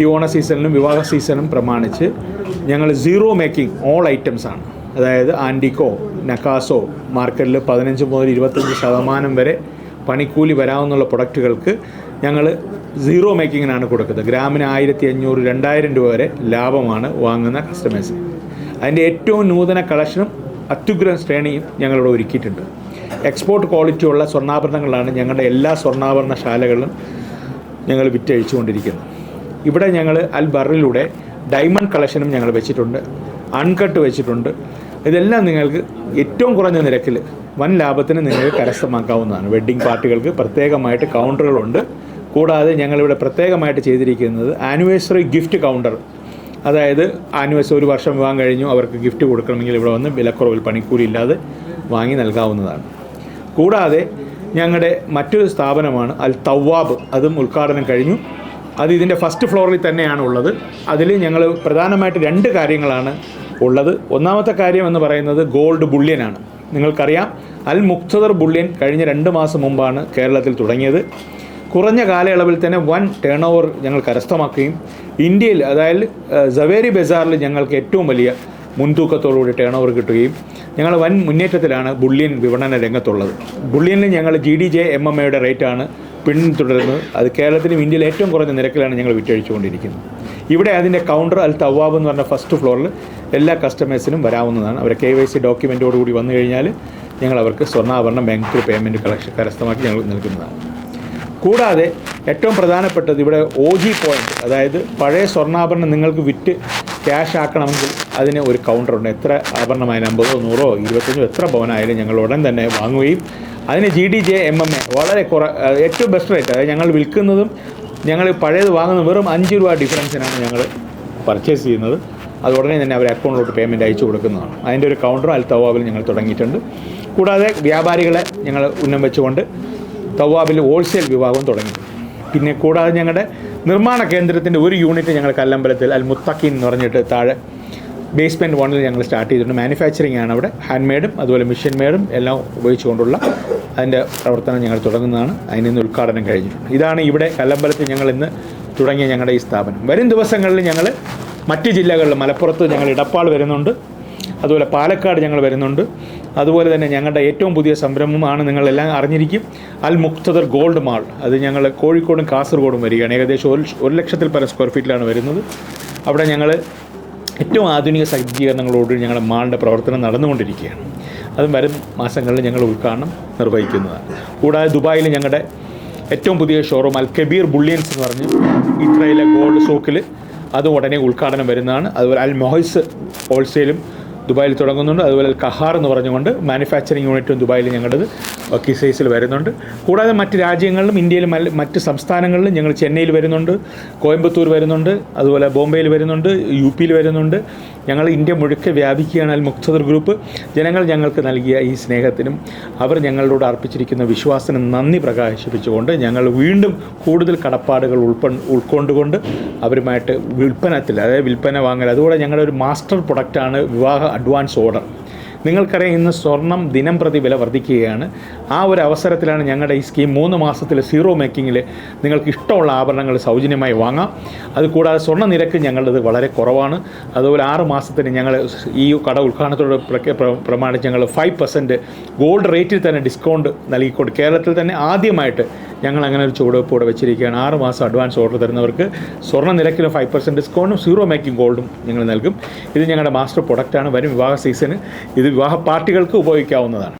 ഈ ഓണ സീസണിലും വിവാഹ സീസണും പ്രമാണിച്ച് ഞങ്ങൾ സീറോ മേക്കിംഗ് ഓൾ ഐറ്റംസ് ആണ്. അതായത് ആന്റിക്കോ നക്കാസോ മാർക്കറ്റിൽ പതിനഞ്ച് മുതൽ ഇരുപത്തഞ്ച് ശതമാനം വരെ പണിക്കൂലി വരാവുന്നുള്ള പ്രൊഡക്റ്റുകൾക്ക് ഞങ്ങൾ സീറോ മേക്കിങ്ങിനാണ് കൊടുക്കുന്നത്. ഗ്രാമിന് ആയിരത്തി അഞ്ഞൂറ് രണ്ടായിരം രൂപ വരെ ലാഭമാണ് വാങ്ങുന്ന കസ്റ്റമേഴ്സ് അതിന്റെ ഏറ്റവും നൂതന കളക്ഷനും അത്യുഗ്ര ശ്രേണിയും ഞങ്ങളിവിടെ ഒരുക്കിയിട്ടുണ്ട്. എക്സ്പോർട്ട് ക്വാളിറ്റിയുള്ള സ്വർണാഭരണങ്ങളാണ് ഞങ്ങളുടെ എല്ലാ സ്വർണാഭരണ ശാലകളിലും ഞങ്ങൾ വിറ്റഴിച്ചുകൊണ്ടിരിക്കുന്നത്. ഇവിടെ ഞങ്ങൾ അൽ ബറിലൂടെ ഡയമണ്ട് കളക്ഷനും ഞങ്ങൾ വെച്ചിട്ടുണ്ട് അൺകട്ട് വെച്ചിട്ടുണ്ട്. ഇതെല്ലാം നിങ്ങൾക്ക് ഏറ്റവും കുറഞ്ഞ നിരക്കിൽ വൻ ലാഭത്തിന് നിങ്ങൾക്ക് കരസ്ഥമാക്കാവുന്നതാണ്. വെഡ്ഡിംഗ് പാർട്ടികൾക്ക് പ്രത്യേകമായിട്ട് കൗണ്ടറുകളുണ്ട് കൂടാതെ ഞങ്ങളിവിടെ പ്രത്യേകമായിട്ട് ചെയ്തിരിക്കുന്നത് ആനിവേഴ്സറി ഗിഫ്റ്റ് കൗണ്ടർ അതായത് ആനിവേഴ്സറി ഒരു വർഷം വിവാഹം കഴിഞ്ഞു അവർക്ക് ഗിഫ്റ്റ് കൊടുക്കണമെങ്കിൽ ഇവിടെ വന്ന് വിലക്കുറവിൽ പണിക്കൂലി ഇല്ലാതെ വാങ്ങി നൽകാവുന്നതാണ്. കൂടാതെ ഞങ്ങളുടെ മറ്റൊരു സ്ഥാപനമാണ് അൽ തവാബ് അതും ഉദ്ഘാടനം കഴിഞ്ഞു. അത് ഇതിന്റെ ഫസ്റ്റ് ഫ്ലോറിൽ തന്നെയാണ് ഉള്ളത്. അതിൽ ഞങ്ങൾ പ്രധാനമായിട്ട് രണ്ട് കാര്യങ്ങളാണ് ഉള്ളത്. ഒന്നാമത്തെ കാര്യം എന്ന് പറയുന്നത് ഗോൾഡ് ബുള്ളിയനാണ് നിങ്ങൾക്കറിയാം അൽ മുക്തദർ ബുള്ളിയൻ കഴിഞ്ഞ രണ്ട് മാസം മുമ്പാണ് കേരളത്തിൽ തുടങ്ങിയത്. കുറഞ്ഞ കാലയളവിൽ തന്നെ വൻ ടേൺ ഓവർ ഞങ്ങൾ കരസ്ഥമാക്കുകയും ഇന്ത്യയിൽ അതായത് സവേരി ബസാറിൽ ഞങ്ങൾക്ക് ഏറ്റവും വലിയ മുൻതൂക്കത്തോടുകൂടി ടേൺ ഓവർ കിട്ടുകയും ഞങ്ങൾ വൻ മുന്നേറ്റത്തിലാണ് ബുള്ളിയൻ വിപണന രംഗത്തുള്ളത്. ബുള്ളിയനിൽ ഞങ്ങൾ G D J M M എയുടെ റേറ്റാണ് പിന്തുടരുന്നത്. അത് കേരളത്തിലും ഇന്ത്യയിൽ ഏറ്റവും കുറഞ്ഞ നിരക്കിലാണ് ഞങ്ങൾ വിറ്റഴിച്ചുകൊണ്ടിരിക്കുന്നത്. ഇവിടെ അതിന്റെ കൗണ്ടർ അൽ തവാബ് എന്ന് പറഞ്ഞ ഫസ്റ്റ് ഫ്ലോറിൽ എല്ലാ കസ്റ്റമേഴ്സിനും വരാവുന്നതാണ്. അവരെ കെ വൈ സി ഡോക്യുമെന്റോടുകൂടി വന്നു കഴിഞ്ഞാൽ ഞങ്ങൾ അവർക്ക് സ്വർണാഭരണം ബാങ്കിൽ പേയ്മെന്റ് കളക്ഷൻ കരസ്ഥമാക്കി ഞങ്ങൾ നൽകുന്നതാണ്. കൂടാതെ ഏറ്റവും പ്രധാനപ്പെട്ടത് ഇവിടെ ഒ ജി പോയിന്റ് അതായത് പഴയ സ്വർണാഭരണം നിങ്ങൾക്ക് വിറ്റ് ക്യാഷ് ആക്കണമെങ്കിൽ അതിന് ഒരു കൗണ്ടറുണ്ട് എത്ര ആഭരണമായാലും അമ്പതോ നൂറോ ഇരുപത്തഞ്ചോ എത്ര പവനായാലും ഞങ്ങൾ ഉടൻ തന്നെ വാങ്ങുകയും അതിന് G D J M M A വളരെ കുറ ഏറ്റവും ബെസ്റ്റ് റേറ്റ് അതായത് ഞങ്ങൾ വിൽക്കുന്നതും ഞങ്ങൾ പഴയത് വാങ്ങുന്നതും വെറും അഞ്ച് രൂപ ഡിഫറൻസിനാണ് ഞങ്ങൾ പർച്ചേസ് ചെയ്യുന്നത്. അത് ഉടനെ തന്നെ അവർ അക്കൗണ്ടിലോട്ട് പേയ്മെന്റ് അയച്ചു കൊടുക്കുന്നതാണ്. അതിന്റെ ഒരു കൗണ്ടർ അൽ തവാബിൽ ഞങ്ങൾ തുടങ്ങിയിട്ടുണ്ട്. കൂടാതെ വ്യാപാരികളെ ഞങ്ങൾ ഉന്നം വെച്ചുകൊണ്ട് തവാബിൽ ഹോൾസെയിൽ വിഭാഗം തുടങ്ങി. പിന്നെ കൂടാതെ ഞങ്ങളുടെ നിർമ്മാണ കേന്ദ്രത്തിന്റെ ഒരു യൂണിറ്റ് ഞങ്ങൾ കല്ലമ്പലത്തിൽ അൽ മുത്തക്കിൻ എന്ന് പറഞ്ഞിട്ട് താഴെ ബേസ്മെന്റ് വണ്ണിൽ ഞങ്ങൾ സ്റ്റാർട്ട് ചെയ്തിട്ടുണ്ട്. മാനുഫാക്ചറിങ് ആണ് അവിടെ. ഹാൻഡ് മെയ്ഡും അതുപോലെ മെഷീൻ മെയ്ഡും എല്ലാം ഉപയോഗിച്ചുകൊണ്ടുള്ള അതിന്റെ പ്രവർത്തനം ഞങ്ങൾ തുടങ്ങുന്നതാണ്. അതിന് ഇന്ന് ഉദ്ഘാടനം കഴിഞ്ഞിട്ടുണ്ട് ഇതാണ് ഇവിടെ കല്ലമ്പലത്തിൽ ഞങ്ങൾ ഇന്ന് തുടങ്ങിയ ഞങ്ങളുടെ ഈ സ്ഥാപനം. വരും ദിവസങ്ങളിൽ ഞങ്ങൾ മറ്റ് ജില്ലകളിൽ മലപ്പുറത്ത് ഞങ്ങൾ ഇടപ്പാൾ വരുന്നുണ്ട്. അതുപോലെ പാലക്കാട് ഞങ്ങൾ വരുന്നുണ്ട്. അതുപോലെ തന്നെ ഞങ്ങളുടെ ഏറ്റവും പുതിയ സംരംഭമാണ് നിങ്ങളെല്ലാം അറിഞ്ഞിരിക്കും. Al Muqtadir gold mall. അത് ഞങ്ങൾ കോഴിക്കോടും കാസർഗോഡും വരികയാണ്. ഏകദേശം ഒരു ഒരു ലക്ഷത്തിൽ പല സ്ക്വയർ ഫീറ്റിലാണ് വരുന്നത്. അവിടെ ഞങ്ങൾ ഏറ്റവും ആധുനിക സജ്ജീകരണങ്ങളോട് ഞങ്ങളുടെ മാളിന്റെ പ്രവർത്തനം നടന്നുകൊണ്ടിരിക്കുകയാണ്. അതും വരും മാസങ്ങളിൽ ഞങ്ങൾ ഉദ്ഘാടനം നിർവഹിക്കുന്നതാണ്. കൂടാതെ ദുബായിൽ ഞങ്ങളുടെ ഏറ്റവും പുതിയ ഷോറൂം അൽ കബീർ ബുള്ളിയൻസ് എന്ന് പറഞ്ഞ് ഇത്രയിലെ ഗോൾഡ് സോക്കിൽ അത് ഉടനെ ഉദ്ഘാടനം വരുന്നതാണ്. അതുപോലെ അൽ മൊഹൈസ് ഹോൾസെയിലും ദുബായിൽ തുടങ്ങുന്നുണ്ട്. അതുപോലെ കഹാർ എന്ന് പറഞ്ഞുകൊണ്ട് മാനുഫാക്ചറിങ് യൂണിറ്റും ദുബായിൽ ഞങ്ങളുടേത് കിസൈസിൽ വരുന്നുണ്ട്. കൂടാതെ മറ്റ് രാജ്യങ്ങളിലും ഇന്ത്യയിലും മറ്റ് സംസ്ഥാനങ്ങളിലും ഞങ്ങൾ ചെന്നൈയിൽ വരുന്നുണ്ട് കോയമ്പത്തൂർ വരുന്നുണ്ട് അതുപോലെ ബോംബെയിൽ വരുന്നുണ്ട് യു പിയിൽ വരുന്നുണ്ട്. ഞങ്ങൾ ഇന്ത്യ മുഴുക്കെ വ്യാപിക്കുകയാണ് അൽ മുക്തദർ ഗ്രൂപ്പ് ജനങ്ങൾ ഞങ്ങൾക്ക് നൽകിയ ഈ സ്നേഹത്തിനും അവർ ഞങ്ങളോട് അർപ്പിച്ചിരിക്കുന്ന വിശ്വാസത്തിനും നന്ദി പ്രകാശിപ്പിച്ചുകൊണ്ട് ഞങ്ങൾ വീണ്ടും കൂടുതൽ കടപ്പാടുകൾ ഉൾപ്പ ഉൾക്കൊണ്ടുകൊണ്ട് അവരുമായിട്ട് വിൽപ്പനത്തിൽ അതായത് വിൽപ്പന വാങ്ങൽ. അതുകൂടെ ഞങ്ങളുടെ ഒരു മാസ്റ്റർ പ്രൊഡക്റ്റാണ് വിവാഹ അഡ്വാൻസ് ഓർഡർ നിങ്ങൾക്കറിയാം ഇന്ന് സ്വർണം ദിനം പ്രതി വില വർദ്ധിക്കുകയാണ്. ആ ഒരു അവസരത്തിലാണ് ഞങ്ങളുടെ ഈ സ്കീം മൂന്ന് മാസത്തിൽ സീറോ മേക്കിങ്ങിൽ നിങ്ങൾക്ക് ഇഷ്ടമുള്ള ആഭരണങ്ങൾ സൗജന്യമായി വാങ്ങാം. അതുകൂടാതെ സ്വർണ നിരക്ക് ഞങ്ങളുടേത് വളരെ കുറവാണ്. അതുപോലെ ആറ് മാസത്തിന് ഞങ്ങൾ ഈ കട ഉദ്ഘാടനത്തോട് പ്രമാണിച്ച് ഞങ്ങൾ ഫൈവ് പെർസെന്റ് ഗോൾഡ് റേറ്റിൽ തന്നെ ഡിസ്കൗണ്ട് നൽകിക്കൊണ്ട് കേരളത്തിൽ തന്നെ ആദ്യമായിട്ട് ഞങ്ങൾ അങ്ങനെ ഒരു ചുവടുവെപ്പ് ഇവിടെ വെച്ചിരിക്കുകയാണ്. ആറ് മാസം അഡ്വാൻസ് ഓർഡർ തരുന്നവർക്ക് സ്വർണ നിരക്കിലും ഫൈവ് പെർസെന്റ് ഡിസ്കൗണ്ടും സീറോ മേക്കിംഗ് ഗോൾഡും ഞങ്ങൾ നൽകും. ഇത് ഞങ്ങളുടെ മാസ്റ്റർ പ്രൊഡക്റ്റാണ് വരും വിവാഹ സീസണ് ഇത് വിവാഹ പാർട്ടികൾക്ക് ഉപയോഗിക്കാവുന്നതാണ്.